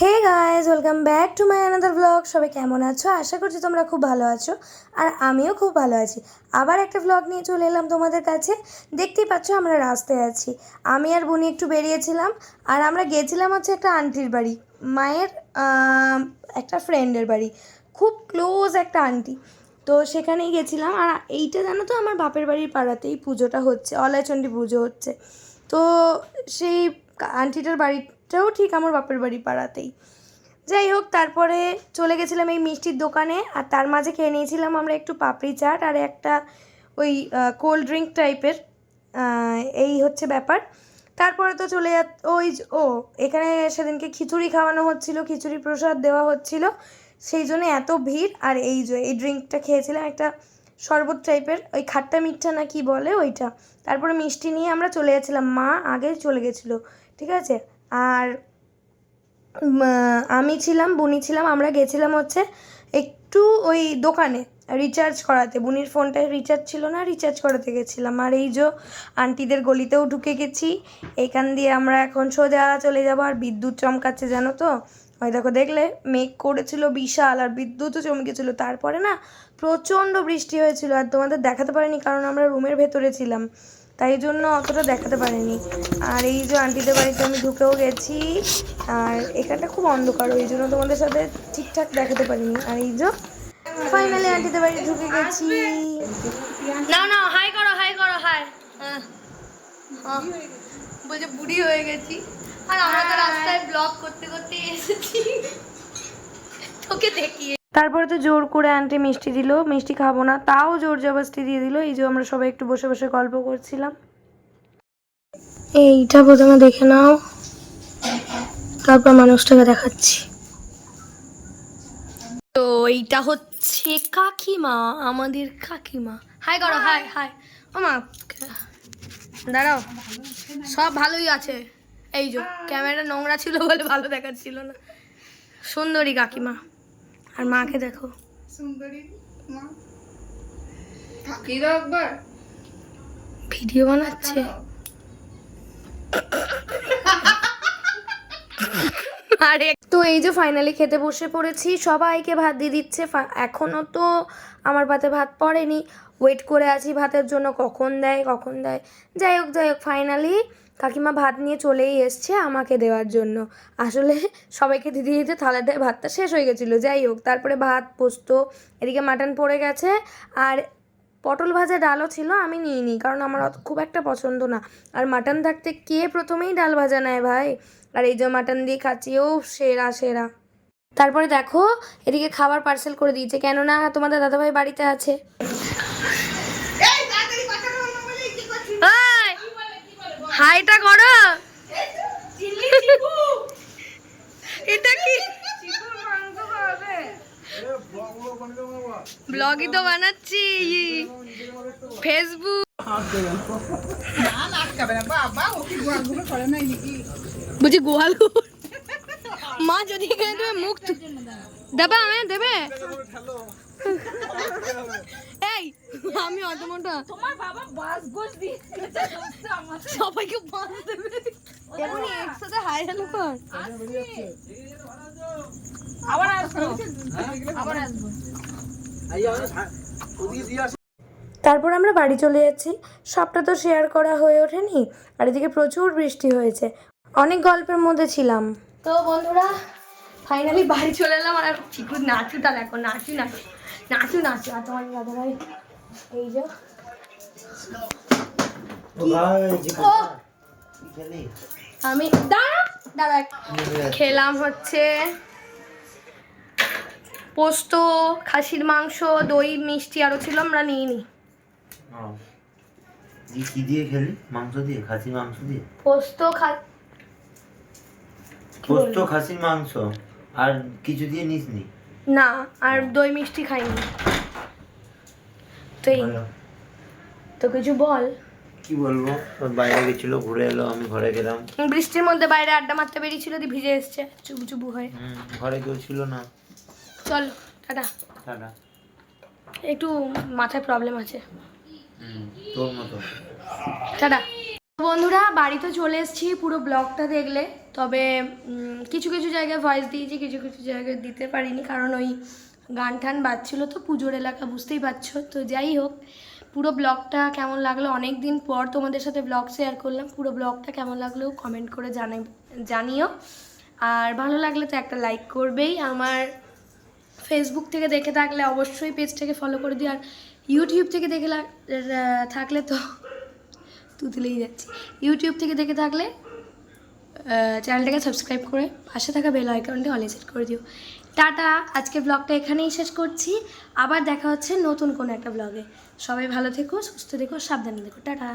Hey guys welcome back to my another blog সবাই কেমন আছো? আশা করছি তোমরা খুব ভালো আছো। আর আমিও খুব ভালো আছি। আবার একটা ব্লগ নিয়ে চলে এলাম তোমাদের কাছে। দেখতেই পাচ্ছ আমরা রাস্তায় আছি। আমি আর বুনি একটু বেরিয়েছিলাম। আর আমরা গেছিলাম হচ্ছে একটা আন্টির বাড়ি। মায়ের একটা ফ্রেন্ডের বাড়ি। খুব ক্লোজ একটা আন্টি তো সেখানেই গেছিলাম। আর এইটা জানো তো, আমার বাপের বাড়ির পাড়াতেই পুজোটা হচ্ছে। অলয়চণ্ডী পুজো হচ্ছে। তো সেই আন্টিটার বাড়িটাও ঠিক আমার বাপের বাড়ি পাড়াতেই। যাই হোক, তারপরে চলে গেছিলাম এই মিষ্টির দোকানে আর তার মাঝে খেয়ে নিয়েছিলাম আমরা একটু পাপড়ি চাট আর একটা ওই কোল্ড ড্রিঙ্ক টাইপের এই হচ্ছে ব্যাপার। তারপরে তো চলে যা ওই ও, এখানে সেদিনকে খিচুড়ি খাওয়ানো হচ্ছিল, খিচুড়ি প্রসাদ দেওয়া হচ্ছিল। সেই জন্য এত ভিড় আর এই যে, এই ড্রিঙ্কটা খেয়েছিলাম একটা শরবত টাইপের ওই খাট্টা মিঠা না কি বলে ওইটা। তারপরে মিষ্টি নিয়ে আমরা চলে যাচ্ছিলাম, মা আগে চলে গেছিল, ঠিক আছে? আর আমি ছিলাম, বুনি ছিলাম, আমরা গেছিলাম হচ্ছে একটু ওই দোকানে রিচার্জ করাতে। বুনির ফোনটায় রিচার্জ ছিল না রিচার্জ করাতে গেছিলাম। আর এই যে আন্টিদের গলিতেও ঢুকে গেছি। এইখান দিয়ে আমরা এখন সোজা চলে যাব। আর বিদ্যুৎ চমকাচ্ছে, জানো তো? ওই দেখো, দেখলে? মেঘ করেছিল বিশাল, আর বিদ্যুৎও চমকেছিল। তারপরে না, প্রচণ্ড বৃষ্টি হয়েছিল। আর তোমাদের দেখাতে পারিনি, কারণ আমরা রুমের ভেতরে ছিলাম। তাই জন্য অতটা দেখাতে পারিনি। আর এই যে আন্টিদের বাড়িতে আমি ঢুকেও গেছি আর এখানটা খুব অন্ধকার ওই জন্য তোমাদের সাথে ঠিকঠাক দেখাতে পারিনি। আর এই যে ফাইনালি আন্টিদের বাড়ি ঢুকে গেছি। না না হাই করো হাই করো হাই বলছে বুড়ি হয়ে গেছি। আর আমরা তো রাস্তায় ব্লগ করতে করতে এসেছি। তোকে দেখিয়ে তারপরে তো জোর করে আন্টি মিষ্টি দিল। মিষ্টি খাব না, তাও জোর জবরদস্তি দিয়ে দিল। এই যে আমরা সবাই একটু বসে বসে গল্প করছিলাম। এইটা প্রথমে দেখে নাও। তারপর মানুষটাকে দেখাচ্ছি। তো এইটা হচ্ছে কাকিমা, আমাদের কাকিমা। হাই করো হাই হাই আমা দাঁড়াও। সব ভালোই আছে। এই যে ক্যামেরা নোংরা ছিল বলে ভালো দেখাচ্ছিল না। সুন্দরী কাকিমা। আর মাকে দেখো। সুন্দরী মা। থাকি দাও একবার? ভিডিও বানাচ্ছে। আরে তো এই যে ফাইনালি খেতে বসে পড়েছি, সবাইকে ভাত দিয়ে দিচ্ছে। ফা- এখনও তো আমার ভাতে ভাত পড়েনি। ওয়েট করে আছি ভাতের জন্য, কখন দেয় কখন দেয়। যাই হোক যাই হোক ফাইনালি কাকিমা ভাত নিয়ে চলেই এসছে আমাকে দেওয়ার জন্য। আসলে সবাইকে দিতে দিতে থালাটায় ভাতটা শেষ হয়ে গেছিল। যাই হোক, তারপরে ভাত, পোস্ত, এদিকে মাটন পড়ে গেছে। আর পটল ভাজা ডালও ছিল, আমি নিইনি, কারণ আমার খুব একটা পছন্দ না। আর মাটন থাকতে কে প্রথমেই ডাল ভাজা নেয় ভাই? আর এই যে মাটন দিয়ে খাচ্ছি ও সেরা সেরা। তারপরে দেখো এদিকে খাবার পার্সেল করে দিয়েছে কেননা তোমাদের দাদাভাই বাড়িতে আছে। হাইটা করো। এটা কি? চিকুর ব্লগই তো বানাচ্ছি। ফেসবুক না আটকাবে না। বাবা ও কি করে নাই নাকি? বুঝি গোয়াল মা যদি এখানে তুমি মুখ দেবে আমি দেবে? এই আমি অত মোটা তোমার বাবা বাস গোস দিয়ে সবাইকে দেবে। একসাথে হাই হ্যালো কর। আবার আসব। আবার আসব। তারপর আমরা বাড়ি চলে যাচ্ছি। সবটা তো শেয়ার করা হয়ে ওঠেনি। আর এদিকে প্রচুর বৃষ্টি হয়েছে। অনেক গল্পের মধ্যে ছিলাম। তো বন্ধুরা ফাইনালি বাড়ি চলে এলাম আর চিকু নাচুটা দেখো নাচু নাচু নাচু নাচু। আর তোমার দাদা ভাই এই যে। আমি দাঁড়া দাঁড়া। খেলাম হচ্ছে পোস্ত খাসির মাংস দই মিষ্টি আরও ছিল আমরা নিইনি। কি দিয়ে খেলি? মাংস দিয়ে? খাসির মাংস দিয়ে? পোস্ত খা পোস্ত খাসির মাংস। আর কিছু দিয়ে নিসনি? না আর দই মিষ্টি খাইনি। তো এই তো কিছু বল। কি বলব? বাইরে গেছিল ঘুরে এলো আমি ঘরে গেলাম। বৃষ্টির মধ্যে বাইরে আড্ডা মারতে বেরিয়েছিল দিয়ে ভিজে এসছে চুবু চুবু হয়ে। হুম, ঘরে কেউ ছিল না। চল টাটা। টাটা। একটু মাথায় প্রবলেম আছে। হুম, তোর মতো। টাটা। বন্ধুরা, বাড়িতে চলে এসেছি, পুরো ব্লগটা দেখলে। তবে কিছু কিছু জায়গায় ভয়েস দিয়েছি, কিছু কিছু জায়গায় দিতে পারিনি, কারণ ওই গান টান বাজছিল তো, পুজোর এলাকা, বুঝতেই পারছ। তো যাই হোক, পুরো ব্লগটা কেমন লাগল? অনেক দিন পর তোমাদের সাথে ব্লগ শেয়ার করলাম। পুরো ব্লগটা কেমন লাগল কমেন্ট করে জানাই জানিও। আর ভালো লাগলে তো একটা লাইক করবেই। আমার ফেসবুক থেকে দেখে থাকলে অবশ্যই পেজটাকে ফলো করে দিও। আর ইউটিউব থেকে দেখে থাকলে তো তুতলেই যাচ্ছি। ইউটিউব থেকে দেখে থাকলে চ্যানেলটাকে সাবস্ক্রাইব করে পাশে থাকা বেল আইকনটি অলে সেট করে দিও। টাটা আজকে ব্লগটা এখানেই শেষ করছি। আবার দেখা হচ্ছে নতুন কোনো একটা ব্লগে সবাই ভালো থেকো, সুস্থ থেকো, সাবধানে দেখো টাটা।